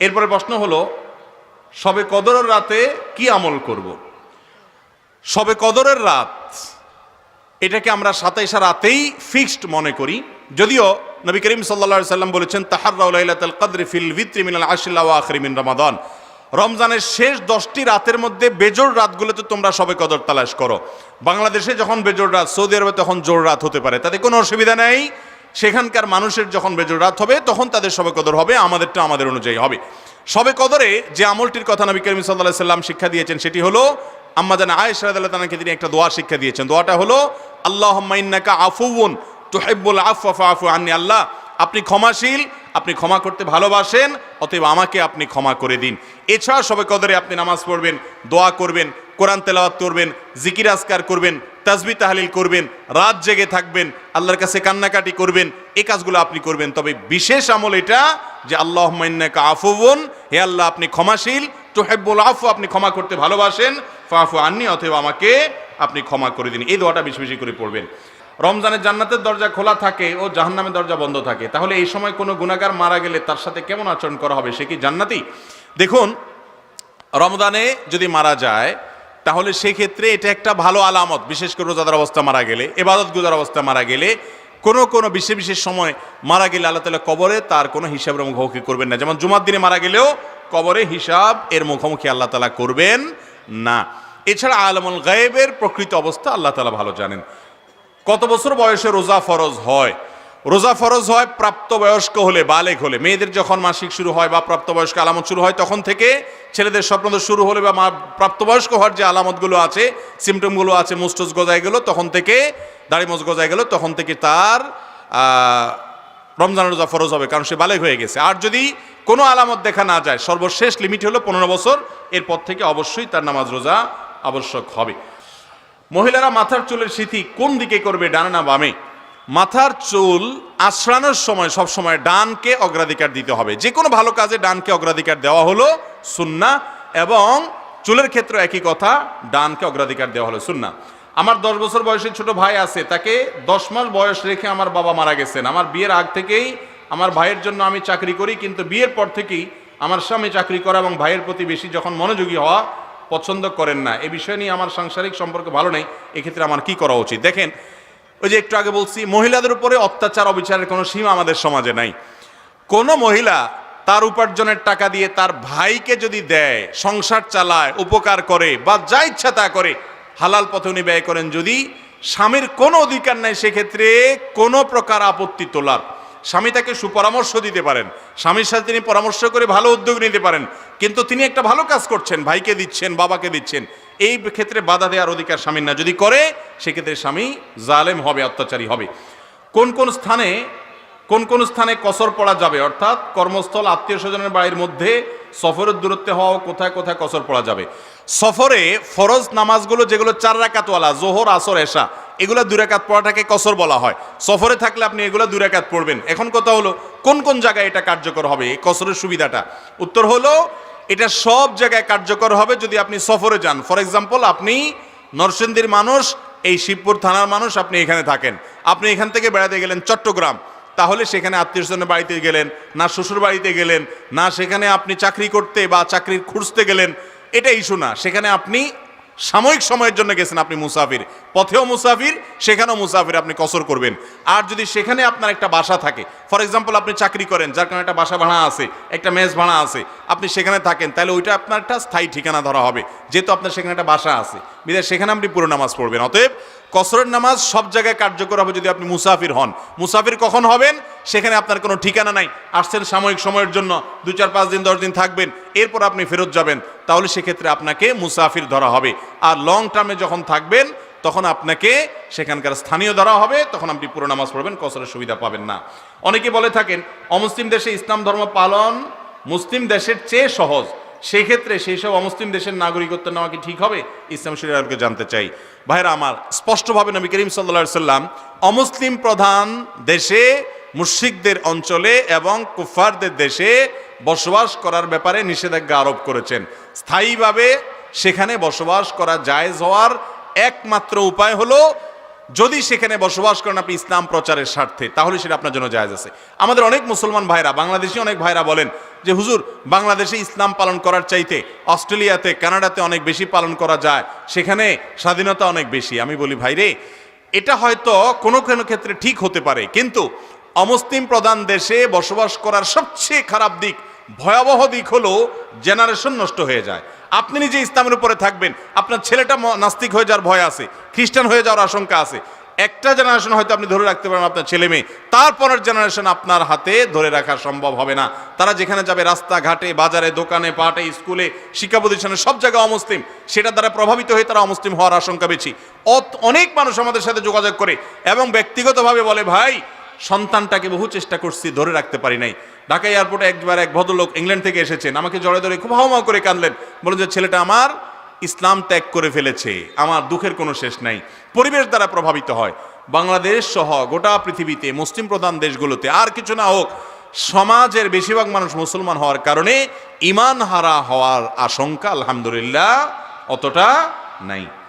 এরপরে প্রশ্ন হলো, সবে কদরের রাতে কি আমল করব? সবে কদরের রাত, এটাকে আমরা সাতাইশা রাতেই ফিক্সড মনে করি। যদিও নবী করিম সাল্লা সাল্লাম বলেছেন তাহার কদর ফিল ভিত্রি মিনাল আশিল্লা আখরি মিন রমাদান। রমজানের শেষ দশটি রাতের মধ্যে বেজোর রাতগুলোতে তোমরা সবে কদর তালাশ করো। বাংলাদেশে যখন বেজোর রাত, সৌদি আরবে তখন জোর রাত হতে পারে। তাতে কোনো অসুবিধা নেই। সেখানকার মানুষের যখন বেজোর রাত হবে, তখন তাদের সবে কদর হবে, আমাদেরটা আমাদের অনুযায়ী হবে। সবে কদরে যে আমলটির কথা নবী করিম সাল্লাহ সাল্লাম শিক্ষা দিয়েছেন, সেটি হলো আম্মাজান আয়েশ রাদিয়াল্লাহু তাআলাকে তিনি একটা দোয়া শিক্ষা দিয়েছেন। দোয়াটা হলো, আল্লাহুম্মা ইন্নাকা আফুউন তুহিব্বুল আফওয়া ফাআফু আন্নি, আল্লাহ, আপনি ক্ষমাশীল, আপনি ক্ষমা করতে ভালোবাসেন, অতএব আমাকে আপনি ক্ষমা করে দিন। এছাড়া সবে কদরে আপনি নামাজ পড়বেন, দোয়া করবেন, কোরআন তেলাওয়াত করবেন, জিকির আজকার করবেন তাজবি তাহালিল করবেন, রাত জেগে থাকবেন, আল্লাহর কাছে কান্নাকাটি করবেন এই কাজগুলো আপনি করবেন। তবে বিশেষ আমল এটা যে আল্লাহ ইন্নাকা আফুউন, হে আল্লাহ আপনি ক্ষমাশীল, তুহিব্বুল আফু, আপনি ক্ষমা করতে ভালোবাসেন ফাফু আননি অথবা আমাকে আপনি ক্ষমা করে দিন। এই দোয়াটা বেশি বেশি করে পড়বেন। রমজানের জান্নাতের দরজা খোলা থাকে ও জাহান্নামের দরজা বন্ধ থাকে। তাহলে এই সময় কোনো গুণাগার মারা গেলে তার সাথে কেমন আচরণ করা হবে, সে কি জান্নাতি? দেখুন, রমজানে যদি মারা যায় তাহলে সেক্ষেত্রে এটা একটা ভালো আলামত, বিশেষ করে রোজাদার অবস্থা মারা গেলে, এবাদত গুজার অবস্থা মারা গেলে, কোনো কোনো বিশেষ বিশেষ সময় মারা গেলে আল্লাহ তালা কবরে তার কোনো হিসাবের মুখোমুখি করবেন না। যেমন জুমার দিনে মারা গেলেও কবরে হিসাব এর মুখোমুখি আল্লাহ তালা করবেন না। এছাড়া আলমুল গায়েবের প্রকৃত অবস্থা আল্লাহ তালা ভালো জানেন। কত বছর বয়সে রোজা ফরজ হয়? রোজা ফরজ হয়, প্রাপ্তবয়স্ক হলে, বালেক হলে। মেয়েদের যখন মাসিক শুরু হয় বা প্রাপ্তবয়স্ক আলামত শুরু হয়, তখন থেকে ছেলেদের স্বপ্ন শুরু হলে বা প্রাপ্তবয়স্ক হওয়ার যে আলামতগুলো আছে সিমটমগুলো আছে মুস্টস গজায় গেল, তখন থেকে দাড়ি মোজ গজায় গেল, তখন থেকে তার রমজান রোজা ফরজ হবে, কারণ সে বালেক হয়ে গেছে। আর যদি কোনো আলামত দেখা না যায়, সর্বশেষ লিমিট হলো পনেরো বছর, এরপর থেকে অবশ্যই তার নামাজ রোজা আবশ্যক হবে। মহিলারা মাথার চুলের সিথি কোন দিকে করবে, ডানা না বামে? মাথার চুল আশ্রানোর সময় সব সময় ডানকে অগ্রাধিকার দিতে হবে। যে কোনো ভালো কাজে ডানকে অগ্রাধিকার দেওয়া হলো সুন্না এবং চুলের ক্ষেত্রে একই কথা, ডানকে অগ্রাধিকার দেওয়া হলো সুন্না। আমার দশ বছর বয়সের ছোট ভাই আছে, তাকে দশ মাস বয়স রেখে আমার বাবা মারা গেছেন। আমার বিয়ের আগ থেকেই আমার ভাইয়ের জন্য আমি চাকরি করি, কিন্তু বিয়ের পর থেকেই আমার স্বামী চাকরি করা এবং ভাইয়ের প্রতি বেশি যখন মনোযোগী হওয়া পছন্দ করেন না। এ বিষয় নিয়ে আমার সাংসারিক সম্পর্ক ভালো নেই, এক্ষেত্রে আমার কি করা উচিত? দেখেন ওই যে একটু আগে বলছি, মহিলাদের উপরে অত্যাচার, অবিচারের কোনো সীমা আমাদের সমাজে নাই। কোনো মহিলা তার উপার্জনের টাকা দিয়ে তার ভাইকে যদি দেয়, সংসার চালায়, উপকার করে বা যা ইচ্ছা তা করে, হালাল পথে উনি ব্যয় করেন। যদি স্বামীর কোনো অধিকার নাই, সেক্ষেত্রে কোনো প্রকার আপত্তি তোলার স্বামী তাকে সুপরামর্শ দিতে পারেন। স্বামীর সাথে তিনি পরামর্শ করে ভালো উদ্যোগ নিতে পারেন। কিন্তু তিনি একটা ভালো কাজ করছেন, ভাইকে দিচ্ছেন, বাবাকে দিচ্ছেন। এই ক্ষেত্রে বাধা দেওয়ার অধিকার স্বামীর না। যদি করে, সেক্ষেত্রে স্বামী জালেম হবে, অত্যাচারী হবে। কোন কোন স্থানে, কোন কোন স্থানে কসর পড়া যাবে? অর্থাৎ কর্মস্থল, আত্মীয় স্বজনের বাড়ির মধ্যে সফরের দূরত্বে হওয়া, কোথায় কোথায় কসর পড়া যাবে? সফরে ফরজ নামাজগুলো, যেগুলো চার রাকাতওয়ালা, জোহর, আসর, এশা এগুলো দুই রাকাত পড়াটাকে কসর বলা হয়। সফরে থাকলে আপনি এগুলো দুই রাকাত পড়বেন। এখন কথা হলো, কোন কোন জায়গায় এটা কার্যকর হবে? এই কসরের সুবিধাটা। উত্তর হলো, এটা সব জায়গায় কার্যকর হবে যদি আপনি সফরে যান। ফর এক্সাম্পল আপনি নরসিংদীর মানুষ, এই শিবপুর থানার মানুষ, আপনি এখানে থাকেন। আপনি এখান থেকে বেড়াতে গেলেন চট্টগ্রাম। তাহলে সেখানে আত্মীয় স্বজনের বাড়িতে গেলেন, না শ্বশুর বাড়িতে গেলেন, না সেখানে আপনি চাকরি করতে বা চাকরির খুঁজতে গেলেন। এটা ইস্যু না সেখানে আপনি সাময়িক সময়ের জন্য গেছেন আপনি মুসাফির। পথেও মুসাফির, সেখানেও মুসাফির আপনি কসর করবেন। আর যদি সেখানে আপনার একটা বাসা থাকে, ফর এক্সাম্পল আপনি চাকরি করেন, যার কারণে একটা বাসা ভাড়া আছে, একটা মেজ ভাড়া আছে, আপনি সেখানে থাকেন, তাহলে ওইটা আপনার একটা স্থায়ী ঠিকানা ধরা হবে। যেহেতু আপনার সেখানে একটা বাসা আছে, বিদায় সেখানে আপনি পুরো নামাজ পড়বেন। অতএব কসরের নামাজ সব জায়গায় কার্যকর হবে যদি আপনি মুসাফির হন। মুসাফির কখন হবেন? সেখানে আপনার কোনো ঠিকানা নাই। আসছেন সাময়িক সময়ের জন্য, দু চার পাঁচ দিন, দশ দিন থাকবেন, এরপর আপনি ফেরত যাবেন। তাহলে সেক্ষেত্রে আপনাকে মুসাফির ধরা হবে। আর লং টার্মে যখন থাকবেন, তখন আপনাকে সেখানকার স্থানীয় ধরা হবে। তখন আপনি পুরো নামাজ পড়বেন, কসরের সুবিধা পাবেন না। অনেকে বলে থাকেন, অমুসলিম দেশে ইসলাম ধর্ম পালন মুসলিম দেশের চেয়ে সহজ। সেক্ষেত্রে সেই সব অমুসলিম দেশের নাগরিকত্ব নেওয়া কি ঠিক হবে? ইসলাম শরীরকে জানতে চাই। ভাইরা, আমার স্পষ্টভাবে নবী করিম সাল্লা সাল্লাম অমুসলিম প্রধান দেশে মুশিকদের অঞ্চলে এবং কুফারদের দেশে বসবাস করার ব্যাপারে নিষেধাজ্ঞা আরোপ করেছেন। স্থায়ীভাবে সেখানে বসবাস করা জায়জ হওয়ার একমাত্র উপায় হলো যদি সেখানে বসবাস করেন আপনি ইসলাম প্রচারের স্বার্থে, তাহলে সেটা আপনার জন্য জায়জ আছে। আমাদের অনেক মুসলমান ভাইরা, বাংলাদেশি অনেক ভাইরা বলেন যে, হুজুর, বাংলাদেশে ইসলাম পালন করার চাইতে অস্ট্রেলিয়াতে, কানাডাতে অনেক বেশি পালন করা যায়, সেখানে স্বাধীনতা অনেক বেশি। আমি বলি ভাইরে এটা হয়তো কোনো কোনো ক্ষেত্রে ঠিক হতে পারে, কিন্তু অমুসলিম প্রধান দেশে বসবাস করার সবচেয়ে খারাপ দিক, ভয়াবহ দিক হলো জেনারেশন নষ্ট হয়ে যায়। আপনি নিজে ইসলামের উপরে থাকবেন। আপনার ছেলেটা নাস্তিক হয়ে যাওয়ার ভয় আছে, খ্রিস্টান হয়ে যাওয়ার আশঙ্কা আছে। একটা জেনারেশন হয়তো আপনি ধরে রাখতে পারেন আপনার ছেলে মেয়ে। তারপরের জেনারেশন আপনার হাতে ধরে রাখা সম্ভব হবে না। তারা যেখানে যাবে, রাস্তাঘাটে, বাজারে, দোকানে, পাটে, স্কুলে, শিক্ষা প্রতিষ্ঠানে, সব জায়গায় অমুসলিম। সেটা দ্বারা প্রভাবিত হয়ে তারা অমুসলিম হওয়ার আশঙ্কা বেশি। অনেক মানুষ আমাদের সাথে যোগাযোগ করে এবং ব্যক্তিগতভাবে বলে, ভাই সন্তানটাকে বহু চেষ্টা করছি, ধরে রাখতে পারি নাই। ঢাকা এয়ারপোর্টে একবার এক ভদ্রলোক ইংল্যান্ড থেকে এসেছেন, আমাকে জড়ে ধরে খুব হাওমা করে কাঁদলেন। বলেন যে, ছেলেটা আমার ইসলাম ত্যাগ করে ফেলেছে, আমার দুঃখের কোনো শেষ নাই। পরিবেশ দ্বারা প্রভাবিত হয়। বাংলাদেশ সহ গোটা পৃথিবীতে মুসলিম প্রধান দেশগুলোতে আর কিছু না হোক, সমাজের বেশিরভাগ মানুষ মুসলমান হওয়ার কারণে ইমান হারা হওয়ার আশঙ্কা আলহামদুলিল্লাহ অতটা নাই।